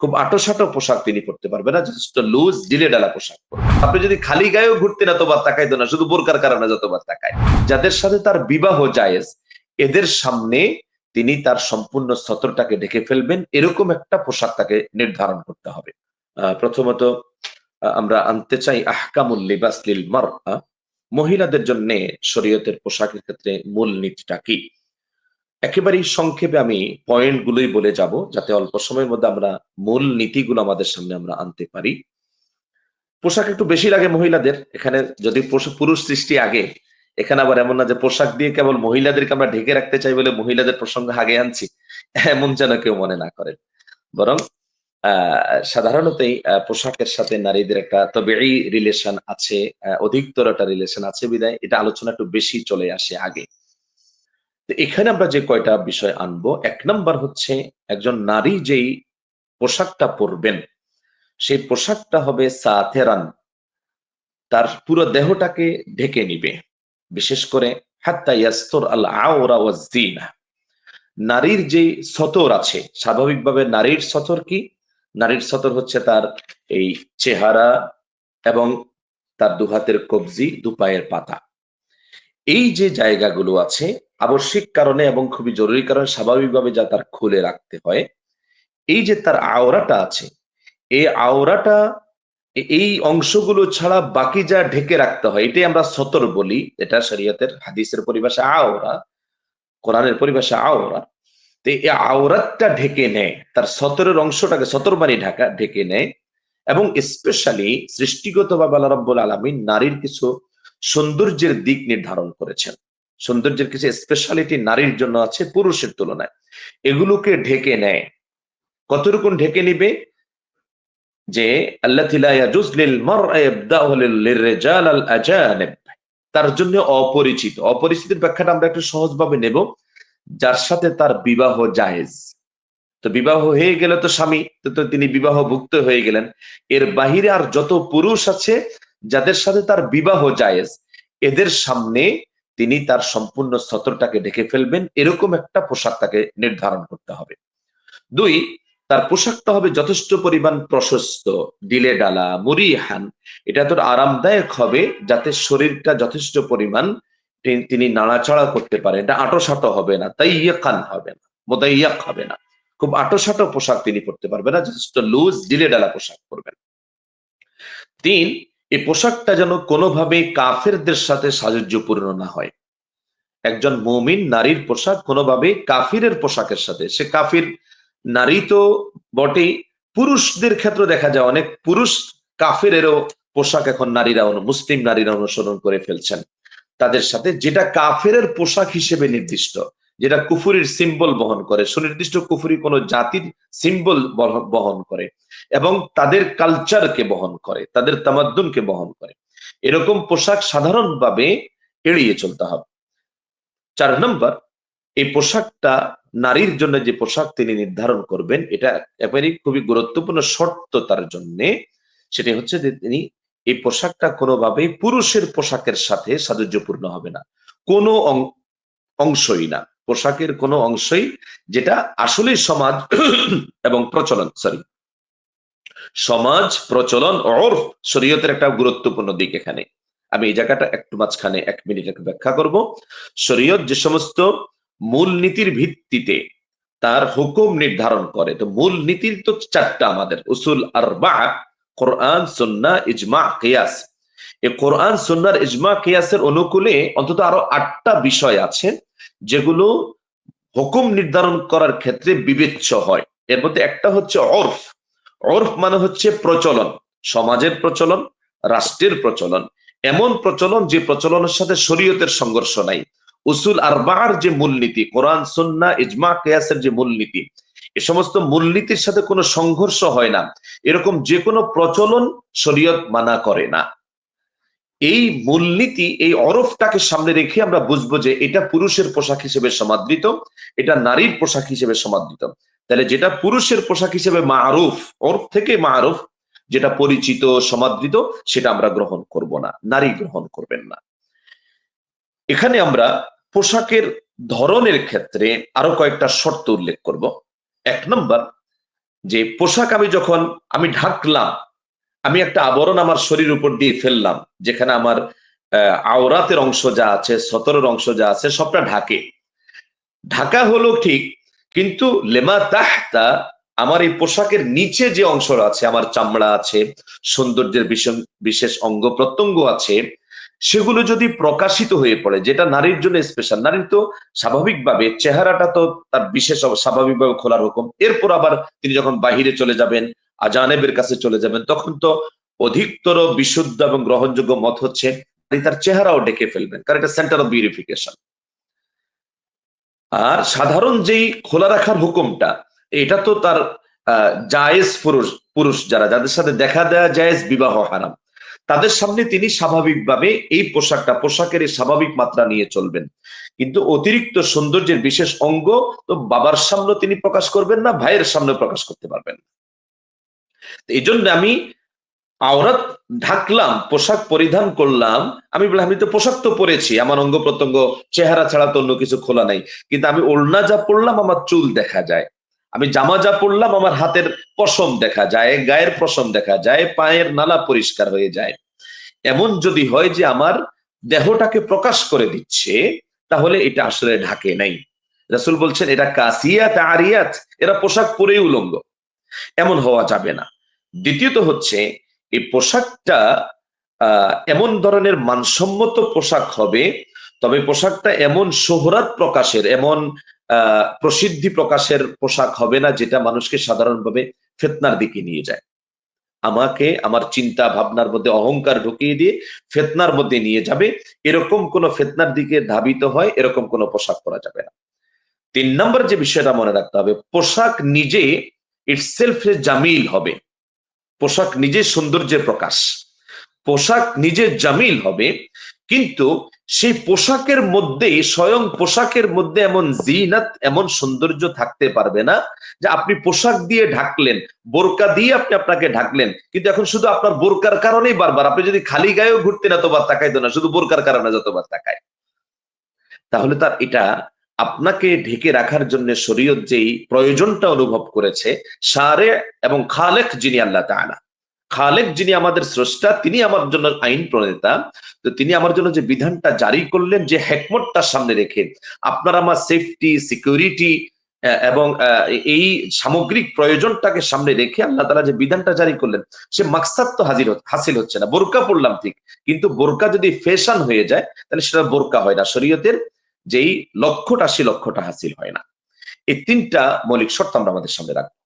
খুব আটোসাটো পোশাক তিনি পরতে পারবেন না, যথেষ্ট লুজ ডিলে ডালা পোশাক আপনি যদি খালি গায়েও ঘুরতে ঘুরতেন এতবার তাকাইতো না, শুধু বোরকার কারণে যতবার তাকায়। যাদের সাথে তার বিবাহ জায়েজ, এদের সামনে তিনি তার সম্পূর্ণ সতরটাকে ঢেকে ফেলবেন, এরকম একটা পোশাক তাকে নির্ধারণ করতে হবে। প্রথমত আমরা আনতে চাই আহকামুল লিবাস লিল মারআ। মহিলাদের জন্য শরীয়তের পোশাকের ক্ষেত্রে মূল নীতিটা কি? একেবারেই সংক্ষেপে আমি পয়েন্ট গুলোই বলে যাব যাতে অল্প সময়ের মধ্যে আমরা মূল নীতিগুলো আমাদের সামনে আমরা আনতে পারি। পোশাক একটু বেশি লাগে মহিলাদের। এখানে যদি পুরুষ সৃষ্টি আগে এখানে আবার এমন না যে পোশাক দিয়ে কেবল মহিলাদেরকে আমরা ঢেকে রাখতে চাই বলে মহিলাদের প্রসঙ্গ আগে আনছি এমন যেন কেউ মনে না করেন বরং আহ, পোশাকের সাথে নারীদের একটা তবে এই রিলেশন আছে অধিকতর একটা রিলেশন আছে বিদায় এটা আলোচনা একটু বেশি চলে আসে আগে। এখানে আমরা যে কয়টা বিষয় আনব, এক নম্বর হচ্ছে একজন নারী যেই পোশাকটা পরবেন, সেই পোশাকটা হবে সাথেরান তার পুরো দেহটাকে ঢেকে নিবে। বিশেষ করে হাত্তা ইয়াস্তর আল আওরা ওয়াজ্জিনা নারীর যে সতর আছে, স্বাভাবিকভাবে নারীর সতর কি? নারীর সতর হচ্ছে তার এই চেহারা এবং তার দুহাতের কবজি, দুপায়ের পাতা। এই যে জায়গাগুলো আছে আবশ্যিক কারণে এবং খুবই জরুরি কারণে স্বাভাবিকভাবে যা তার খুলে রাখতে হয়। এই যে তার আওরাটা আছে, এই আওরাটা এই অংশগুলো ছাড়া বাকি যা ঢেকে রাখতে হয়, এটাই আমরা সতর বলি। এটা শরীয়তের হাদিসের পরিভাষা আওরা কোরআনের পরিভাষা আওরা তো এই আওরাতটা ঢেকে নেয়, তার সতরের অংশটাকে সতর বাণী ঢাকা, ঢেকে নেয় এবং স্পেশালি সৃষ্টিগতভাবে আল্লাহ রাব্বুল আলামিন নারীর কিছু সৌন্দর্যের দিক নির্ধারণ করেছেন। সৌন্দর্যের কিছু স্পেশালিটি নারীর জন্য আছে, পুরুষের তুলনায়। এগুলোকে ঢেকে নেয়। কতটুকুন ঢেকে নিবে? যে আল্লাহ তার জন্য অপরিচিত। অপরিচিতের ব্যাখ্যাটা আমরা একটু সহজভাবে নেব। যার সাথে তার বিবাহ জায়েজ। তো বিবাহ হয়ে গেলে তো স্বামী তো তিনি বিবাহভুক্ত হয়ে গেলেন। এর বাহিরে আর যত পুরুষ আছে, যাদের সাথে তার বিবাহ জায়েজ, এদের সামনে তিনি তার সম্পূর্ণ সতরটাকে ঢেকে ফেলবেন। এরকম একটা পোশাক তাকে নির্ধারণ করতে হবে। দুই, তার পোশাকটা হবে যথেষ্ট পরিমাণ প্রশস্ত, ডিলে ডালা, মুরিহান। এটা তোর আরামদায়ক হবে, যাতে শরীরটা যথেষ্ট পরিমাণ তিনি নাড়াচাড়া করতে পারেন। এটা আটোসাটো হবে না তাই ইয়াকান হবে না মোদাইয়াক হবে না। খুব আটোসাটো পোশাক তিনি পরতে পারবেন না, যথেষ্ট লুজ ডিলে ডালা পোশাক পরবেন। তিন এই পোশাকটা যেন কোনোভাবে কাফেরদের সাথে সাজুজ্যপূর্ণ না হয়। একজন মুমিন নারীর পোশাক কোনোভাবে কাফিরের পোশাকের সাথে। সে কাফির নারী তো বটেই, পুরুষদের ক্ষেত্রে দেখা যায় অনেক পুরুষ কাফেরেরও পোশাক এখন নারীরা মুসলিম নারীরা অনুসরণ করে ফেলছেন। তাদের সাথে যেটা কাফেরের পোশাক হিসেবে নির্দিষ্ট। যেটা কুফুরির সিম্বল বহন করে। সুনির্দিষ্ট কুফুরি কোন জাতির সিম্বল বহন করে এবং তাদের কালচারকে বহন করে, তাদের তামাদ্দুনকে বহন করে। এরকম পোশাক সাধারণভাবে এড়িয়ে চলতে হবে। চার নম্বর, এই পোশাকটা নারীর জন্য যে পোশাক তিনি নির্ধারণ করবেন, এটা একেবারেই খুবই গুরুত্বপূর্ণ শর্ত তার জন্য। সেটি হচ্ছে যে তিনি এই পোশাকটা কোনোভাবেই পুরুষের পোশাকের সাথে সাদুর্যপূর্ণ হবে না। কোনো অংশই না। পোশাকের কোনো অংশই যেটা আসলেই সমাজ এবং প্রচলন সরি সমাজ, প্রচলন অর্ফ শরীয়তের একটা গুরুত্বপূর্ণ দিক এখানে। আমি এই জায়গাটা একটু মাঝখানে এক মিনিট একটু ব্যাখ্যা করব। শরীয়ত যে সমস্ত মূল নীতির ভিত্তিতে তার হুকুম নির্ধারণ করে, তো মূল নীতির তো চারটা আমাদের, উসুল আর বা কোরআন, সন্না, ইজমা, কিয়াস। এই কোরআন সন্ন্যার ইজমা, কিয়াসের অনুকূলে অন্তত আরও আটটা বিষয় আছে। যেগুলো হুকুম নির্ধারণ করার ক্ষেত্রে বিবেচ্য হয়। এর মধ্যে একটা হচ্ছে অর্ফ অর্ফ মানে হচ্ছে প্রচলন, সমাজের প্রচলন, রাষ্ট্রের প্রচলন। এমন প্রচলন যে প্রচলনের সাথে শরীয়তের সংঘর্ষ নাই। উসুল আরবার যে মূলনীতি, কোরআন সুন্না ইজমা, কেয়াসের যে মূলনীতি, এ সমস্ত মূলনীতির সাথে কোনো সংঘর্ষ হয় না। এরকম যে কোনো প্রচলন শরীয়ত মানা করে না। এই মূলনীতি, এই অরফটাকে সামনে রেখে আমরা বুঝব যে এটা পুরুষের পোশাক হিসেবে সমাদৃত, এটা নারীর পোশাক হিসেবে সমাদৃত। তাহলে যেটা পুরুষের পোশাক হিসেবে মারুফ, অরফ থেকে মারুফ, যেটা পরিচিত, সমাদৃত, সেটা আমরা গ্রহণ করব না, নারী গ্রহণ করবেন না। এখানে আমরা পোশাকের ধরনের ক্ষেত্রে আরও কয়েকটা শর্ত উল্লেখ করব। এক নম্বর, যে পোশাক আমি যখন আমি ঢাকলাম আমি একটা আবরণ আমার শরীর উপর দিয়ে ফেললাম, যেখানে আমার আওরাতের অংশ যা আছে, সতরের অংশ যা আছে, সবটা ঢাকে। ঢাকা হলো ঠিক, কিন্তু লেমা তাহতা আমার এই পোশাকের নিচে যে অংশ আছে, আমার চামড়া আছে, সৌন্দর্যের বিশেষ- অঙ্গ প্রত্যঙ্গ আছে, সেগুলো যদি প্রকাশিত হয়ে পড়ে, যেটা নারীর জন্য স্পেশাল নারীর তো স্বাভাবিকভাবে চেহারাটা তো তার বিশেষ স্বাভাবিকভাবে খোলার হুকুম। এরপর আবার তিনি যখন বাহিরে চলে যাবেন আজানেবের কাছে চলে যাবেন, তখন তো অধিকতর বিশুদ্ধ এবং গ্রহণযোগ্য মত হচ্ছে তার চেহারাও ডেকে ফেলবেন, কারণ এটা সেন্টার অফ বিউরিফিকেশন আর সাধারণ যেই খোলা রাখার হুকুমটা, এটা তো তার জায়েজ পুরুষ পুরুষ যারা, যাদের সাথে দেখা দেয়া জায়েজ বিবাহ হারাম, তাদের সামনে তিনি স্বাভাবিকভাবে এই পোশাকটা, পোশাকের এই স্বাভাবিক মাত্রা নিয়ে চলবেন কিন্তু অতিরিক্ত সৌন্দর্যের বিশেষ অঙ্গ তো বাবার সামনে তিনি প্রকাশ করবেন না, ভাইয়ের সামনে প্রকাশ করতে পারবেন না। এই জন্য আমি আওরাত ঢাকলাম, পোশাক পরিধান করলাম। আমি বললাম, আমি তো পোশাক তো পরেছি, আমার অঙ্গ প্রত্যঙ্গ, চেহারা ছাড়া তো অন্য কিছু খোলা নাই। কিন্তু আমি ওড়না যা পড়লাম আমার চুল দেখা যায়। আমি জামা যা পড়লাম আমার হাতের পশম দেখা যায়, গায়ের পশম দেখা যায়, পায়ের নালা পরিষ্কার হয়ে যায়। এমন যদি হয় যে আমার দেহটাকে প্রকাশ করে দিচ্ছে, তাহলে এটা আসলে ঢাকে নাই। রাসুল বলছেন এটা কাসিয়াত আরিয়াত, এরা পোশাক পরেই উলঙ্গ। এমন হওয়া যাবে না। দ্বিতীয়ত হচ্ছে, এই পোশাকটা এমন ধরনের মানসম্মত পোশাক হবে, তবে পোশাকটা এমন শোহরাত প্রকাশের, এমন প্রসিদ্ধি প্রকাশের পোশাক হবে না যেটা মানুষকে সাধারণভাবে ফেতনার দিকে নিয়ে যায়। আমাকে, আমার চিন্তা ভাবনার মধ্যে অহংকার ঢুকিয়ে দিয়ে ফেতনার মধ্যে নিয়ে যাবে। এরকম কোন ফেতনার দিকে ধাবিত হয়, এরকম কোন পোশাক পরা যাবে না। তিন নম্বর যে বিষয়টা মনে রাখতে হবে, পোশাক নিজে ইটসেলফ জামিল হবে। পোশাক নিজে সৌন্দর্যের প্রকাশ। পোশাক নিজে জামিল হবে, কিন্তু সেই পোশাকের মধ্যে, স্বয়ং পোশাকের মধ্যে এমন জিনাত, এমন সৌন্দর্য থাকতে পারবে না যে আপনি পোশাক দিয়ে ঢাকলেন, বোরকা দিয়ে আপনি আপনাকে ঢাকলেন, কিন্তু এখন শুধু আপনার বোরকার কারণেই বারবার। আপনি যদি খালি গায়েও ঘুরতেন এতবার তাকাইতো না, শুধু বোরকার কারণে যতবার তাকায়। তাহলে তার এটা আপনাকে ঢেকে রাখার জন্য শরীয়ত যেই প্রয়োজনটা অনুভব করেছে, সারে এবং খালেক যিনি আল্লাহ তাআলা। খালেক যিনি আমাদের স্রষ্টা, তিনি আমার জন্য আইন প্রণেতা। তো তিনি আমার জন্য যে বিধানটা জারি করলেন, যে হেকমতটা সামনে রেখে, আপনার আমার সেফটি সিকিউরিটি এবং এই সামগ্রিক প্রয়োজনটাকে সামনে রেখে আল্লাহ তালা যে বিধানটা জারি করলেন, সে মাকসাদ তো হাজির হাসিল হচ্ছে না। বোরকা পড়লাম ঠিক। কিন্তু বোরকা যদি ফ্যাশন হয়ে যায়, তাহলে সেটা বোরকা হয় না। শরীয়তের যেই লক্ষ্যটা, সেই লক্ষ্যটা হাসিল হয় না। এই তিনটা মৌলিক শর্ত আমরা আমাদের সামনে রাখব।